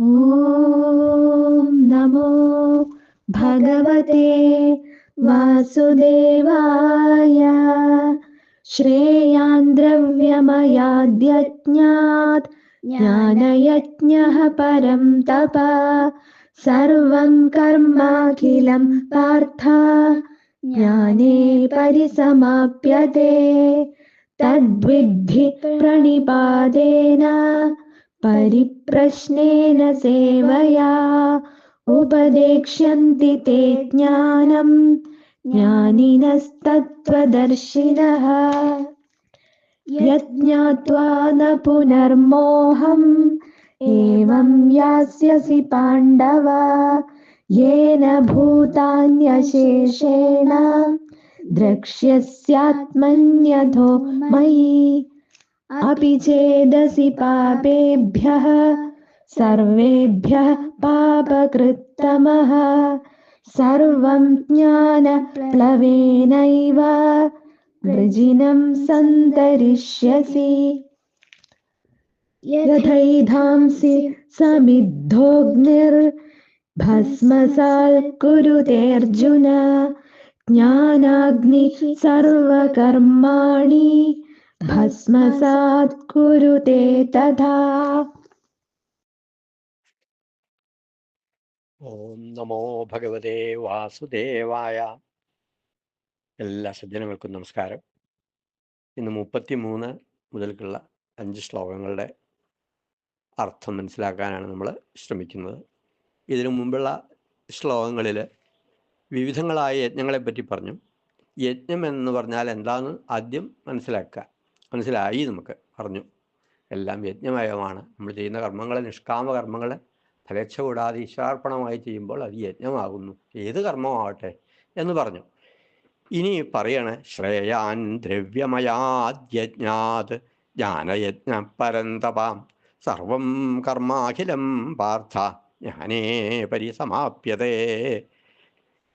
ॐ नमो भगवते वासुदेवाय। श्रेयान् द्रव्यमयाद्यज्ञात् ज्ञानयज्ञः परं तप। सर्वं कर्माखिलं पार्थ। ज्ञाने परिसमाप्यते। तद्विद्धि प्रणिपादेन परिप्रश्नेन सेवया, उपदेक्ष्यन्ति ते ज्ञानं। ज्ञानिनस्तत्त्वदर्शिनः। यज्ञात्वा न पुनर्मोहम्, एवं यास्यसि पाण्डव। येन भूतान्यशेषेण द्रक्ष्यस्यात्मन्यथो मयि। अपि चेदसि पापेभ्यः सर्वेभ्यः पापकृत्तमः सर्वं ज्ञानप्लवेनैव वृजिनं सन्तरिष्यसि यथैधांसि समिद्धोऽग्निर्भस्मसात् कुरुतेऽर्जुन ज्ञानाग्निः सर्वकर्माणि ഭസ്മസാത് കുരുതേ തഥാ ഓം നമോ ഭഗവതേ വാസുദേവായ എല്ലാ സജ്ജനങ്ങൾക്കും നമസ്കാരം. ഇന്ന് മുപ്പത്തി മൂന്ന് മുതൽക്കുള്ള അഞ്ച് ശ്ലോകങ്ങളുടെ അർത്ഥം മനസ്സിലാക്കാനാണ് നമ്മൾ ശ്രമിക്കുന്നത്. ഇതിനു മുമ്പുള്ള ശ്ലോകങ്ങളിൽ വിവിധങ്ങളായ യജ്ഞങ്ങളെപ്പറ്റി പറഞ്ഞു. യജ്ഞം എന്ന് പറഞ്ഞാൽ എന്താണെന്ന് ആദ്യം മനസ്സിലാക്കുക. മനസ്സിലായി നമുക്ക് പറഞ്ഞു എല്ലാം യജ്ഞമയമാണ്. നമ്മൾ ചെയ്യുന്ന കർമ്മങ്ങളെ നിഷ്കാമ കർമ്മങ്ങൾ ഫലേച്ഛ കൂടാതെ ഈശ്വരാർപ്പണമായി ചെയ്യുമ്പോൾ അത് യജ്ഞമാകുന്നു. ഏത് കർമ്മമാവട്ടെ എന്ന് പറഞ്ഞു. ഇനി പറയണ ശ്രേയാൻ ദ്രവ്യമയാദ്യജ്ഞാത് ജ്ഞാനയജ്ഞ പരന്തപാം സർവം കർമാഖിലം പാർത്ഥ ജ്ഞാനേ പരിസമാപ്യതേ.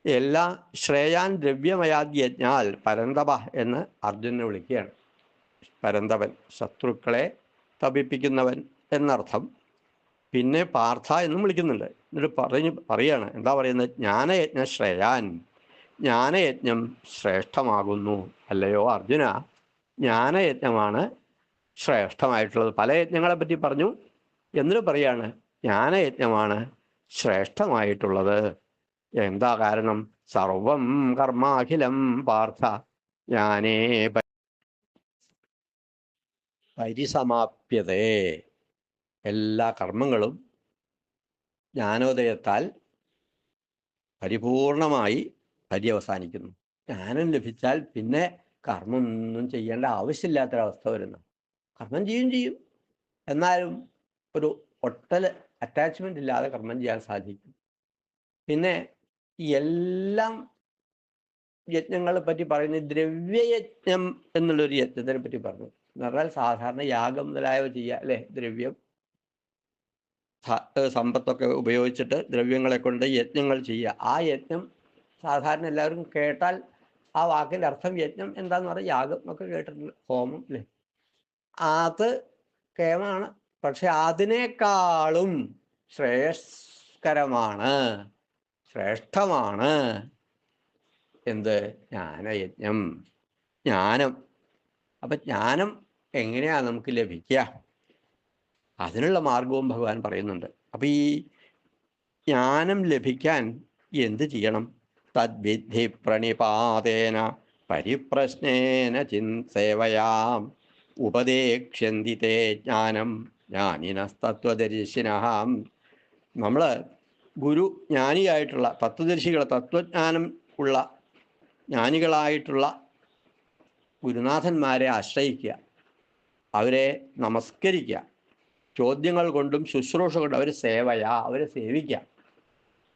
എല്ലാ ശ്രേയാൻ ദ്രവ്യമയാദ്യജ്ഞാൽ പരന്തപ എന്ന് അർജുനെ വിളിക്കുകയാണ്. പരന്തവൻ ശത്രുക്കളെ തപിപ്പിക്കുന്നവൻ എന്നർത്ഥം. പിന്നെ പാർത്ഥ എന്നും വിളിക്കുന്നുണ്ട്. എന്നിട്ട് പറഞ്ഞ് പറയാണ്. എന്താ പറയുന്നത്? ജ്ഞാനയജ്ഞ ശ്രേയാൻ. ജ്ഞാനയജ്ഞം ശ്രേഷ്ഠമാകുന്നു. അല്ലയോ അർജുന? ജ്ഞാനയജ്ഞമാണ് ശ്രേഷ്ഠമായിട്ടുള്ളത്. പല യജ്ഞങ്ങളെ പറ്റി പറഞ്ഞു. എന്നിട്ട് പറയാണ് ജ്ഞാനയജ്ഞമാണ് ശ്രേഷ്ഠമായിട്ടുള്ളത്. എന്താ കാരണം? സർവം കർമാഖിലം പാർത്ഥ. ജ്ഞാനേ പരിസമാപ്യതേ. എല്ലാ കർമ്മങ്ങളും ജ്ഞാനോദയത്താൽ പരിപൂർണമായി പര്യവസാനിക്കുന്നു. ജ്ഞാനം ലഭിച്ചാൽ പിന്നെ കർമ്മം ഒന്നും ചെയ്യേണ്ട ആവശ്യമില്ലാത്തൊരവസ്ഥ വരുന്നു. കർമ്മം ചെയ്യും ചെയ്യും. എന്നാലും ഒരു ഒട്ടൽ അറ്റാച്ച്മെന്റ് ഇല്ലാതെ കർമ്മം ചെയ്യാൻ സാധിക്കും. പിന്നെ എല്ലാം യജ്ഞങ്ങളെ പറ്റി പറയുന്നത് ദ്രവ്യയജ്ഞം എന്നുള്ളൊരു യജ്ഞത്തിനെ പറ്റി പറഞ്ഞു. എന്ന് പറഞ്ഞാൽ സാധാരണ യാഗം മുതലായവ ചെയ്യുക അല്ലെ? ദ്രവ്യം സമ്പത്തൊക്കെ ഉപയോഗിച്ചിട്ട് ദ്രവ്യങ്ങളെ കൊണ്ട് യജ്ഞങ്ങൾ ചെയ്യുക. ആ യജ്ഞം സാധാരണ എല്ലാവരും കേട്ടാൽ ആ വാക്കിന്റെ അർത്ഥം യജ്ഞം എന്താന്ന് പറഞ്ഞാൽ യാഗം ഒക്കെ കേട്ടിട്ടുണ്ട് ഹോമം അല്ലേ? അത് കേമാണ് പക്ഷെ അതിനേക്കാളും ശ്രേയസ്കരമാണ് ശ്രേഷ്ഠമാണ് എന്ത്? ജ്ഞാനയജ്ഞം. ജ്ഞാനം. അപ്പൊ ജ്ഞാനം എങ്ങനെയാ നമുക്ക് ലഭിക്കുക? അതിനുള്ള മാർഗവും ഭഗവാൻ പറയുന്നുണ്ട്. അപ്പൊ ഈ ജ്ഞാനം ലഭിക്കാൻ എന്ത് ചെയ്യണം? തദ്വിധി പ്രണിപാതേന പരിപ്രശ്നേന ചിന്തേവയാം ഉപദേക്ഷ്യന്തി തേ ജ്ഞാനം ജ്ഞാനിനസ്തത്വദർശിനഹാം. നമ്മൾ ഗുരു ജ്ഞാനിയായിട്ടുള്ള തത്വദർശികൾ തത്വജ്ഞാനം ഉള്ള ജ്ഞാനികളായിട്ടുള്ള ഗുരുനാഥന്മാരെ ആശ്രയിക്കുക. അവരെ നമസ്കരിക്കുക ചോദ്യങ്ങൾ കൊണ്ടും ശുശ്രൂഷ കൊണ്ടും അവർ സേവയാ. അവരെ സേവിക്കുക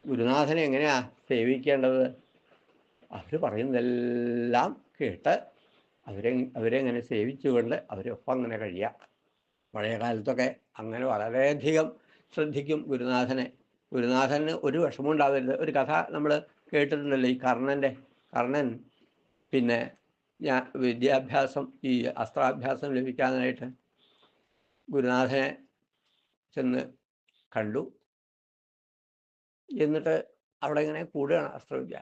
ഗുരുനാഥനെ എങ്ങനെയാ സേവിക്കേണ്ടത്? അവർ പറയുന്നതെല്ലാം കേട്ട് അവരെ അവരെ അങ്ങനെ സേവിച്ചുകൊണ്ട് അവരൊപ്പം അങ്ങനെ കഴിയാം. പഴയ കാലത്തൊക്കെ അങ്ങനെ വളരെയധികം ശ്രദ്ധിക്കും ഗുരുനാഥനെ. ഗുരുനാഥന് ഒരു വിഷമം ഉണ്ടാവരുത് ഒരു കഥ നമ്മൾ കേട്ടിട്ടുണ്ടല്ലോ ഈ കർണന്റെ കർണൻ പിന്നെ ഞാൻ വിദ്യാഭ്യാസം ഈ അസ്ത്രാഭ്യാസം ലഭിക്കാനായിട്ട് ഗുരുനാഥനെ ചെന്ന് കണ്ടു. എന്നിട്ട് അവിടെ ഇങ്ങനെ കൂടുകയാണ് അസ്ത്രവിദ്യ.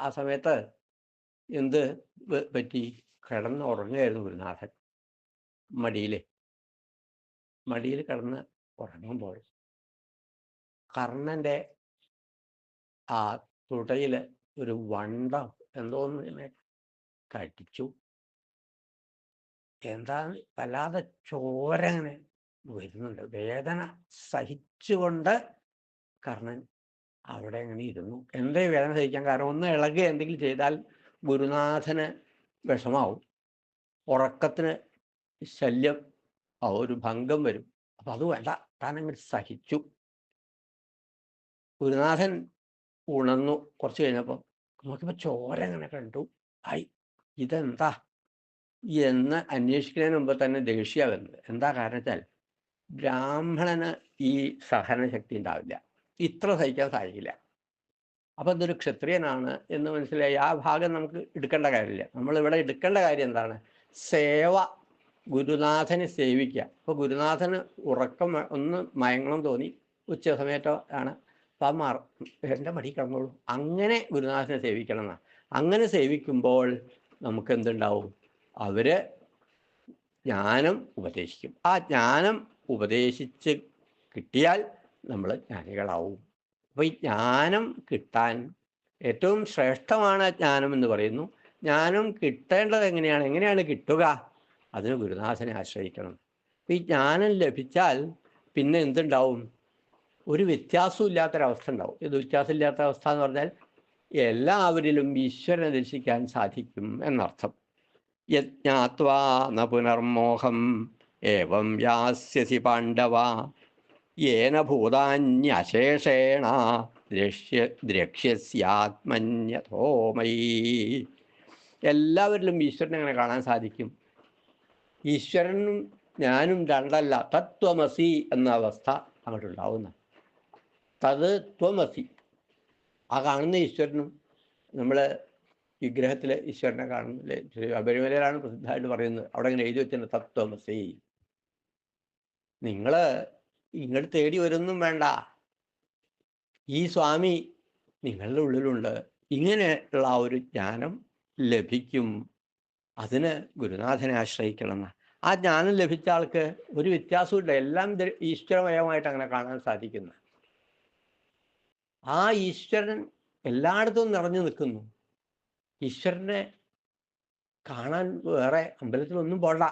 ആ സമയത്ത് എന്ത് പറ്റി? കിടന്ന് ഉറങ്ങുകയായിരുന്നു ഗുരുനാഥൻ മടിയിൽ മടിയിൽ കിടന്ന് ഉറങ്ങുമ്പോൾ കർണന്റെ ആ തുടയിൽ ഒരു വണ്ടം എന്തോന്ന് കടിച്ചു. എന്താ വല്ലാതെ ചോര അങ്ങനെ വരുന്നുണ്ട്. വേദന സഹിച്ചുകൊണ്ട് കർണൻ അവിടെ അങ്ങനെ ഇരുന്നു. എന്തേ വേദന സഹിക്കാൻ കാരണം ഒന്ന് ഇളകുക എന്തെങ്കിലും ചെയ്താൽ ഗുരുനാഥന് വിഷമാവും. ഉറക്കത്തിന് ശല്യം ആ ഒരു ഭംഗം വരും. അപ്പൊ അത് വേണ്ട. താൻ അങ്ങനെ സഹിച്ചു. ഗുരുനാഥൻ ഉണർന്നു. കുറച്ച് കഴിഞ്ഞപ്പോൾ നോക്കിയപ്പോൾ ചോര അങ്ങനെ കണ്ടു. ആയി. ഇതെന്താ? എന്ന് അന്വേഷിക്കുന്നതിന് മുമ്പ് തന്നെ ദേഷ്യ വരുന്നത്. എന്താ കാരണം വെച്ചാൽ ബ്രാഹ്മണന് ഈ സഹനശക്തി ഉണ്ടാവില്ല. ഇത്ര സഹിക്കാൻ സാധിക്കില്ല. അപ്പം ഇതൊരു ക്ഷത്രിയനാണ് എന്ന് മനസ്സിലായി. ആ ഭാഗം നമുക്ക് എടുക്കേണ്ട കാര്യമില്ല. നമ്മളിവിടെ എടുക്കേണ്ട കാര്യം എന്താണ്? സേവ ഗുരുനാഥനെ സേവിക്കുക. അപ്പോൾ ഗുരുനാഥന് ഉറക്കം ഒന്ന് മയങ്ങണം തോന്നി. ഉച്ച സമയത്തോ ആണ്. അപ്പം ആ എന്റെ മടി കിടന്നോളൂ. അങ്ങനെ ഗുരുനാഥനെ സേവിക്കണം എന്നാണ് അങ്ങനെ സേവിക്കുമ്പോൾ നമുക്ക് എന്തുണ്ടാവും അവർ ജ്ഞാനം ഉപദേശിക്കും. ആ ജ്ഞാനം ഉപദേശിച്ച് കിട്ടിയാൽ നമ്മൾ ജ്ഞാനികളാവും. അപ്പോൾ ഈ ജ്ഞാനം കിട്ടാൻ ഏറ്റവും ശ്രേഷ്ഠമാണ് ജ്ഞാനം എന്ന് പറയുന്നു. ജ്ഞാനം കിട്ടേണ്ടത് എങ്ങനെയാണ്? എങ്ങനെയാണ് കിട്ടുക? അതിന് ഗുരുനാഥനെ ആശ്രയിക്കണം. ഈ ജ്ഞാനം ലഭിച്ചാൽ പിന്നെ എന്തുണ്ടാവും? ഒരു വ്യത്യാസവും ഇല്ലാത്തൊരവസ്ഥ ഉണ്ടാവും. ഇത് വ്യത്യാസമില്ലാത്ത അവസ്ഥ എന്ന് പറഞ്ഞാൽ എല്ലാവരിലും ഈശ്വരനെ ദർശിക്കാൻ സാധിക്കും എന്നർത്ഥം. യജ്ഞാത്വാ ന പുനർമോഹം ഏവം യാസ്യസി പാണ്ഡവ യേന ഭൂതാന്യശേഷേണ ദ്രക്ഷ്യ ദ്രക്ഷ്യസ്യാത്മന്യഥോമയി എല്ലാവരിലും ഈശ്വരനെ അങ്ങനെ കാണാൻ സാധിക്കും. ഈശ്വരനും ഞാനും രണ്ടല്ല തത്വമസി എന്ന അവസ്ഥ അങ്ങോട്ടുണ്ടാവുന്ന തത് ത്വമസി. ആ കാണുന്ന ഈശ്വരനും നമ്മൾ വിഗ്രഹത്തിലെ ഈശ്വരനെ കാണുന്നില്ലേ? ശബരിമലയിലാണ് പ്രസിദ്ധമായിട്ട് പറയുന്നത്. അവിടെ ഇങ്ങനെ എഴുതി വെച്ചിട്ടുണ്ട് തത്വമസി. നിങ്ങൾ ഇങ്ങോട്ട് തേടി വരുന്നും വേണ്ട. ഈ സ്വാമി നിങ്ങളുടെ ഉള്ളിലുണ്ട്. ഇങ്ങനെയുള്ള ആ ഒരു ജ്ഞാനം ലഭിക്കും. അതിന് ഗുരുനാഥനെ ആശ്രയിക്കണമെന്ന്. ആ ജ്ഞാനം ലഭിച്ച ആൾക്ക് ഒരു വ്യത്യാസമില്ല എല്ലാം ഈശ്വരമയമായിട്ട് അങ്ങനെ കാണാൻ സാധിക്കുന്നു. ആ ഈശ്വരൻ എല്ലായിടത്തും നിറഞ്ഞു നിൽക്കുന്നു. ഈശ്വരനെ കാണാൻ വേറെ അമ്പലത്തിലൊന്നും പോണ്ട.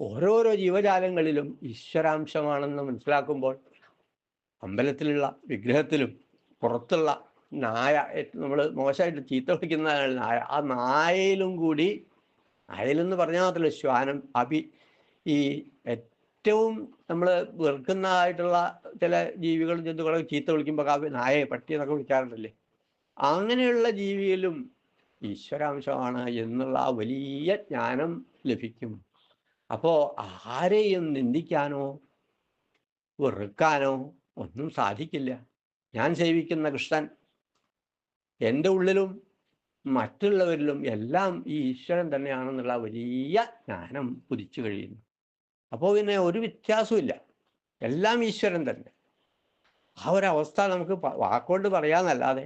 ഓരോരോ ജീവജാലങ്ങളിലും ഈശ്വരാംശമാണെന്ന് മനസ്സിലാക്കുമ്പോൾ അമ്പലത്തിലുള്ള വിഗ്രഹത്തിലും പുറത്തുള്ള നായ നമ്മൾ മോശമായിട്ട് ചീത്ത വിളിക്കുന്ന നായ. ആ നായയിലും കൂടി നായയിലെന്ന് പറഞ്ഞാൽ മാത്രമല്ല ശ്വാനം അഭി ഈ ഏറ്റവും നമ്മൾ വെറുക്കുന്നതായിട്ടുള്ള ചില ജീവികളും ജന്തുക്കളൊക്കെ ചീത്ത വിളിക്കുമ്പോൾ കാവ്യ നായയെ പട്ടി എന്നൊക്കെ വിളിക്കാറുണ്ടല്ലേ? അങ്ങനെയുള്ള ജീവിയിലും ഈശ്വരാംശമാണ് എന്നുള്ള വലിയ ജ്ഞാനം ലഭിക്കും. അപ്പോൾ ആരെയും നിന്ദിക്കാനോ വെറുക്കാനോ ഒന്നും സാധിക്കില്ല. ഞാൻ സേവിക്കുന്ന കൃഷ്ണൻ എന്റെ ഉള്ളിലും മറ്റുള്ളവരിലും എല്ലാം ഈ ഈശ്വരൻ തന്നെയാണെന്നുള്ള വലിയ ജ്ഞാനം പുതിച്ചു കഴിയുന്നു. അപ്പോൾ പിന്നെ ഒരു വ്യത്യാസമില്ല എല്ലാം ഈശ്വരൻ തന്നെ. ആ ഒരവസ്ഥ നമുക്ക് വാക്കുകൊണ്ട് പറയാമെന്നല്ലാതെ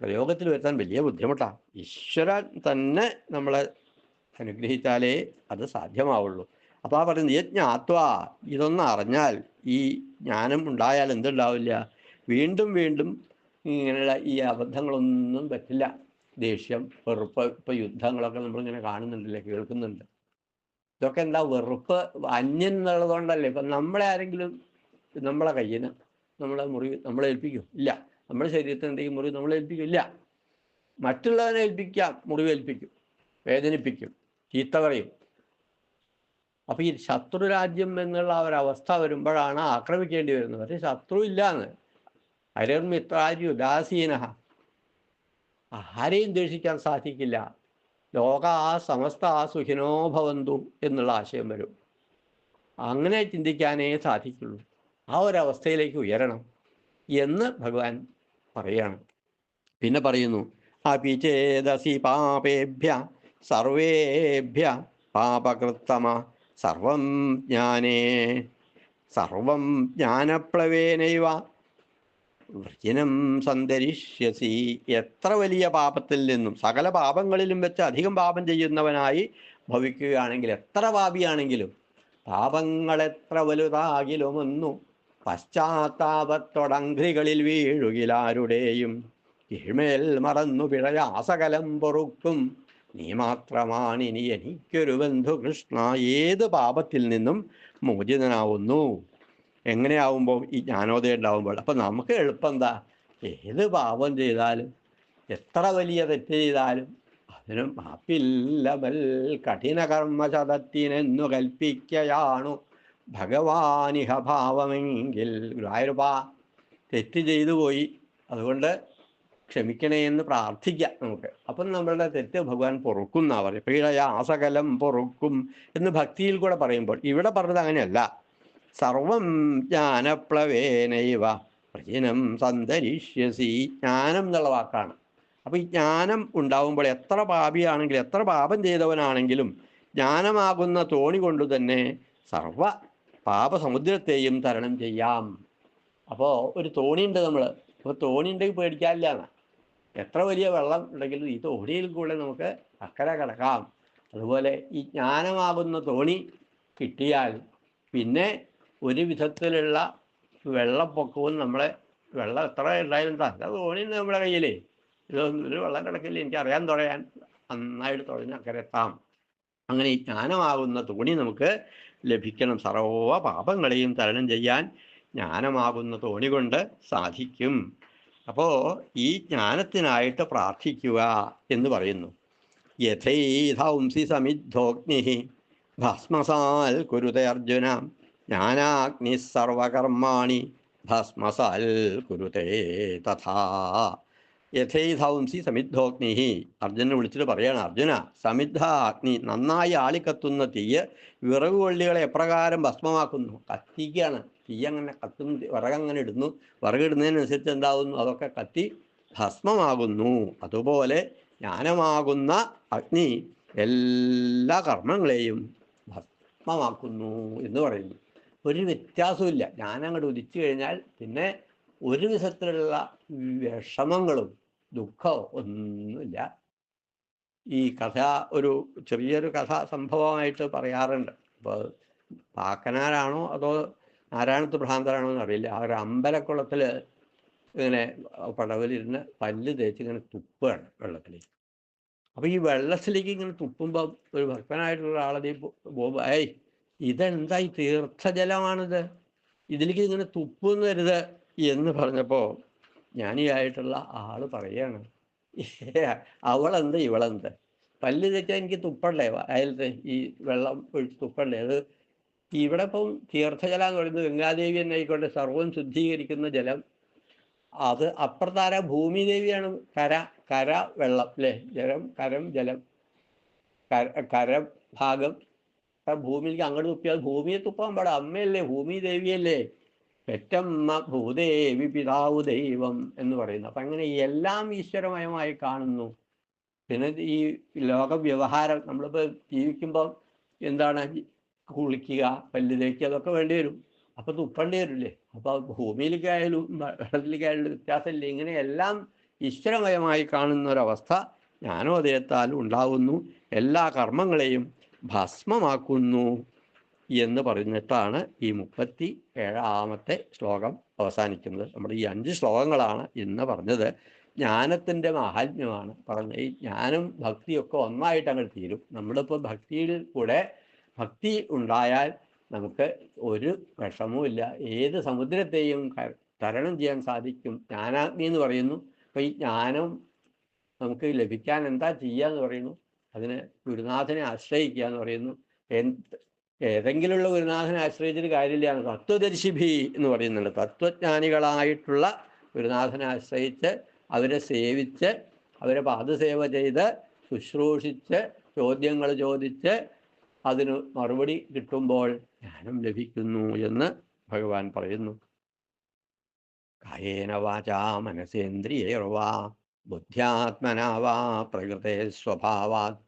പ്രയോഗത്തിൽ വരുത്താൻ വലിയ ബുദ്ധിമുട്ടാണ് ഈശ്വരൻ തന്നെ നമ്മളെ അനുഗ്രഹിച്ചാലേ അത് സാധ്യമാവുള്ളൂ. അപ്പോൾ ആ പറയുന്നത് യജ്ഞാത്വ ഇതൊന്ന് അറിഞ്ഞാൽ ഈ ജ്ഞാനം ഉണ്ടായാൽ എന്തുണ്ടാവില്ല? വീണ്ടും വീണ്ടും ഇങ്ങനെയുള്ള ഈ അബദ്ധങ്ങളൊന്നും പറ്റില്ല. ദേഷ്യം വെറുപ്പ് ഇപ്പോൾ യുദ്ധങ്ങളൊക്കെ നമ്മളിങ്ങനെ കാണുന്നുണ്ടല്ലേ കേൾക്കുന്നുണ്ട്. ഇതൊക്കെ എന്താ വെറുപ്പ് അന്യൻ എന്നുള്ളതുകൊണ്ടല്ലേ. ഇപ്പം നമ്മളെ ആരെങ്കിലും നമ്മളെ കയ്യിന് നമ്മളെ മുറിവ് നമ്മളെ ഏൽപ്പിക്കും. ഇല്ല. നമ്മുടെ ശരീരത്തിന് എന്തെങ്കിലും മുറിവ് നമ്മളെ ഏൽപ്പിക്കും. ഇല്ല. മറ്റുള്ളവനെ ഏൽപ്പിക്കാം. മുറിവ് ഏൽപ്പിക്കും. വേദനിപ്പിക്കും. ചീത്ത പറയും. അപ്പം ഈ ശത്രു രാജ്യം എന്നുള്ള ഒരവസ്ഥ വരുമ്പോഴാണ് ആക്രമിക്കേണ്ടി വരുന്നത്. പക്ഷേ ശത്രു ഇല്ലാന്ന്. അരർമിത്രാജി ഉദാസീന ആരെയും ദേഷിക്കാൻ സാധിക്കില്ല. ലോക ആ സമസ്ത ആ സുഖിനോ ഭവന്തു എന്നുള്ള ആശയം വരും. അങ്ങനെ ചിന്തിക്കാനേ സാധിക്കുള്ളൂ. ആ ഒരവസ്ഥയിലേക്ക് ഉയരണം എന്ന് ഭഗവാൻ പറയാണ് പിന്നെ പറയുന്നു അപിചേതസി പാപേഭ്യ സർവേഭ്യ പാപകൃത്തമ സർവം ജ്ഞാനേ സർവം ജ്ഞാനപ്ലവേനൈവ വൃജിനം സന്ദരിഷ്യസി എത്ര വലിയ പാപത്തിൽ നിന്നും സകല പാപങ്ങളിലും വെച്ച് അധികം പാപം ചെയ്യുന്നവനായി ഭവിക്കുകയാണെങ്കിൽ എത്ര പാപിയാണെങ്കിലും പാപങ്ങളെത്ര വലുതാകിലുമൊന്നു പശ്ചാത്താപത്തൊടങ്ക്രികളിൽ വീഴുകിലാരുടെയും കീഴ്മേൽ മറന്നു പിഴയാസകലം പൊറുക്കും. നീ മാത്രമാണ് ഇനി എനിക്കൊരു ബന്ധു കൃഷ്ണ. ഏത് പാപത്തിൽ നിന്നും മോചിതനാവുന്നു? എങ്ങനെയാവുമ്പോൾ ഈ ജ്ഞാനോദയം ഉണ്ടാവുമ്പോൾ? അപ്പം നമുക്ക് എളുപ്പം എന്താ? ഏത് പാപം ചെയ്താലും എത്ര വലിയ തെറ്റ് ചെയ്താലും അതിനും മാപ്പില്ലവൽ കഠിന കർമ്മശതത്തിനെന്നു കൽപ്പിക്കയാണു ഭഗവാനിഹ ഭാവമെങ്കിൽ. ഗുരുവായൂരപ്പാ തെറ്റ് ചെയ്തു പോയി. അതുകൊണ്ട് ക്ഷമിക്കണേ എന്ന് പ്രാർത്ഥിക്കാം നമുക്ക്. അപ്പം നമ്മളുടെ തെറ്റ് ഭഗവാൻ പൊറുക്കും എന്നാ പറയും പീഴയാസകലം പൊറുക്കും എന്ന് ഭക്തിയിൽ കൂടെ പറയുമ്പോൾ ഇവിടെ പറഞ്ഞത് അങ്ങനെയല്ല. സർവം ജ്ഞാനപ്ലവേനൈവ. പ്രജനം സന്തരിഷ്യസി. ജ്ഞാനം എന്നുള്ള വാക്കാണ്. അപ്പോൾ ഈ ജ്ഞാനം ഉണ്ടാവുമ്പോൾ എത്ര പാപിയാണെങ്കിലും എത്ര പാപം ചെയ്തവനാണെങ്കിലും ജ്ഞാനമാകുന്ന തോണി കൊണ്ട് തന്നെ സർവ പാപസമുദ്രത്തെയും തരണം ചെയ്യാം. അപ്പോൾ ഒരു തോണിയുണ്ട് നമ്മൾ അപ്പോൾ തോണി ഉണ്ടെങ്കിൽ പേടിക്കാനില്ല എത്ര വലിയ വെള്ളം ഉണ്ടെങ്കിലും ഈ തോണിയിൽ കൂടെ നമുക്ക് അക്കരെ കിടക്കാം. അതുപോലെ ഈ ജ്ഞാനമാകുന്ന തോണി കിട്ടിയാൽ പിന്നെ ഒരു വിധത്തിലുള്ള വെള്ളപ്പൊക്കവും നമ്മളെ വെള്ളം എത്ര ഉണ്ടായാലും നല്ല തോണി ഉണ്ട് നമ്മുടെ കയ്യിലേ. ഇതൊന്നും ഒരു വെള്ളം കിടക്കില്ല എനിക്ക് അറിയാൻ തുഴയാൻ നന്നായിട്ട് തുഴഞ്ഞ് അക്കരെ എത്താം. അങ്ങനെ ജ്ഞാനമാകുന്ന തോണി നമുക്ക് ലഭിക്കണം. സർവ പാപങ്ങളെയും തരണം ചെയ്യാൻ ജ്ഞാനമാകുന്ന തോണി കൊണ്ട് സാധിക്കും. അപ്പോൾ ഈ ജ്ഞാനത്തിനായിട്ട് പ്രാർത്ഥിക്കുക എന്ന് പറയുന്നു. യഥൈധംസി സമിദ്ധോഗ്നി ഭസ്മസാൽ കുരുതേ അർജുന. ജ്ഞാനാഗ്നി സർവകർമാണി ഭസ്മസാൽ കുരുതേ തഥാ. യഥൈധംസി സമിദ്ധോഗ്നി. അർജുനെ വിളിച്ചിട്ട് പറയാണ് അർജുന സമിദ്ധ അഗ്നി നന്നായി ആളിക്കത്തുന്ന തീയ് വിറക് കൊള്ളികളെ എപ്രകാരം ഭസ്മമാക്കുന്നു? കത്തിക്കുകയാണ്. തീ അങ്ങനെ കത്തും വിറകങ്ങനെ ഇടുന്നു. വിറകിടുന്നതിനനുസരിച്ച് എന്താകുന്നു? അതൊക്കെ കത്തി ഭസ്മമാകുന്നു. അതുപോലെ ജ്ഞാനമാകുന്ന അഗ്നി എല്ലാ കർമ്മങ്ങളെയും ഭസ്മമാക്കുന്നു എന്ന് പറയുന്നു. ഒരു വ്യത്യാസമില്ല ഞാൻ അങ്ങോട്ട് ഉദിച്ചു കഴിഞ്ഞാൽ പിന്നെ ഒരു വിധത്തിലുള്ള വിഷമങ്ങളും ദുഃഖവും ഒന്നുമില്ല. ഈ കഥ ഒരു ചെറിയൊരു കഥ സംഭവമായിട്ട് പറയാറുണ്ട്. അപ്പോൾ പാക്കനാരാണോ അതോ നാരായണത്ത് ഭ്രാന്തരാണോ എന്നറിയില്ല. ആ ഒരു അമ്പലക്കുളത്തിൽ ഇങ്ങനെ പടവിലിരുന്ന് പല്ല് തേച്ച് ഇങ്ങനെ തുപ്പാണ് വെള്ളത്തിലേക്ക് അപ്പോൾ ഈ വെള്ളത്തിലേക്ക് ഇങ്ങനെ തുപ്പുമ്പോൾ ഒരു ഭക്തനായിട്ടുള്ള ആളെ ബോബ് ഏയ് ഇതെന്താ ഈ തീർത്ഥജലമാണിത്? ഇതിലേക്ക് ഇങ്ങനെ തുപ്പുന്നരുത് എന്ന് പറഞ്ഞപ്പോൾ ആയിട്ടുള്ള ആൾ പറയാണ് അവളെന്ത് ഇവളെന്ത്? പല്ല് തെറ്റാൻ എനിക്ക് തുപ്പണ്ടേ? അയലത്തെ ഈ വെള്ളം ഒഴിച്ച് തുപ്പണ്ടേ? അത് ഇവിടെ ഇപ്പം തീർത്ഥജലം എന്ന് പറയുന്നത് ഗംഗാദേവി തന്നെ ആയിക്കോട്ടെ സർവം ശുദ്ധീകരിക്കുന്ന ജലം. അത് അപ്പുറത്താര ഭൂമി ദേവിയാണ് കര കര വെള്ളം അല്ലേ ജലം കരം ജലം കര കര ആ ഭൂമിയിലേക്ക് അങ്ങോട്ട് തുപ്പിയാൽ ഭൂമിയെ തുപ്പാൻ പാടാ. അമ്മയല്ലേ ഭൂമി ദേവിയല്ലേ? പെറ്റമ്മ ഭൂദേവി പിതാവ് ദൈവം എന്ന് പറയുന്നു. അപ്പം അങ്ങനെ എല്ലാം ഈശ്വരമയമായി കാണുന്നു. പിന്നെ ഈ ലോക വ്യവഹാരം നമ്മളിപ്പോൾ ജീവിക്കുമ്പോൾ എന്താണ്? കുളിക്കുക പല്ല് തേക്കുക അതൊക്കെ വേണ്ടി വരും. അപ്പോൾ തുപ്പേണ്ടി വരില്ലേ? അപ്പോൾ ഭൂമിയിലേക്കായാലും വെള്ളത്തിലേക്കായാലും വ്യത്യാസമില്ല. ഇങ്ങനെ എല്ലാം ഈശ്വരമയമായി കാണുന്ന ഒരവസ്ഥ ജ്ഞാനോദയത്താൽ ഉണ്ടാകുന്നു എല്ലാ കർമ്മങ്ങളെയും ഭസ്മമാക്കുന്നു എന്ന് പറഞ്ഞിട്ടാണ് ഈ മുപ്പത്തി ഏഴാമത്തെ ശ്ലോകം അവസാനിക്കുന്നത്. നമ്മുടെ ഈ അഞ്ച് ശ്ലോകങ്ങളാണ് ഇന്ന് പറഞ്ഞത്. ജ്ഞാനത്തിന്റെ മാഹാത്മ്യമാണ്. പറഞ്ഞത് ഈ ജ്ഞാനം ഭക്തിയൊക്കെ ഒന്നായിട്ട് അങ്ങ് തീരും. നമ്മളിപ്പോൾ ഭക്തിയിൽ കൂടെ ഭക്തി ഉണ്ടായാൽ നമുക്ക് ഒരു വിഷമവും ഇല്ല. ഏത് സമുദ്രത്തെയും തരണം ചെയ്യാൻ സാധിക്കും. ജ്ഞാനാഗ്നി എന്ന് പറയുന്നു. അപ്പോൾ ഈ ജ്ഞാനം നമുക്ക് ലഭിക്കാൻ എന്താ ചെയ്യുക എന്ന് പറയുന്നു? അതിന് ഗുരുനാഥനെ ആശ്രയിക്കുക എന്ന് പറയുന്നു. ഏതെങ്കിലുമുള്ള ഗുരുനാഥനെ ആശ്രയിച്ചിട്ട് കാര്യമില്ല. തത്വദർശിഭി എന്ന് പറയുന്നുണ്ട്. തത്വജ്ഞാനികളായിട്ടുള്ള ഗുരുനാഥനെ ആശ്രയിച്ച് അവരെ സേവിച്ച് അവരെ പാദസേവ ചെയ്ത് ശുശ്രൂഷിച്ച് ചോദ്യങ്ങൾ ചോദിച്ച് അതിന് മറുപടി കിട്ടുമ്പോൾ ജ്ഞാനം ലഭിക്കുന്നു എന്ന് ഭഗവാൻ പറയുന്നു. കായേന വാചാ മനസേന്ദ്രിയർവാ ബുദ്ധ്യാത്മനാവാ പ്രകൃതേ സ്വഭാവാത്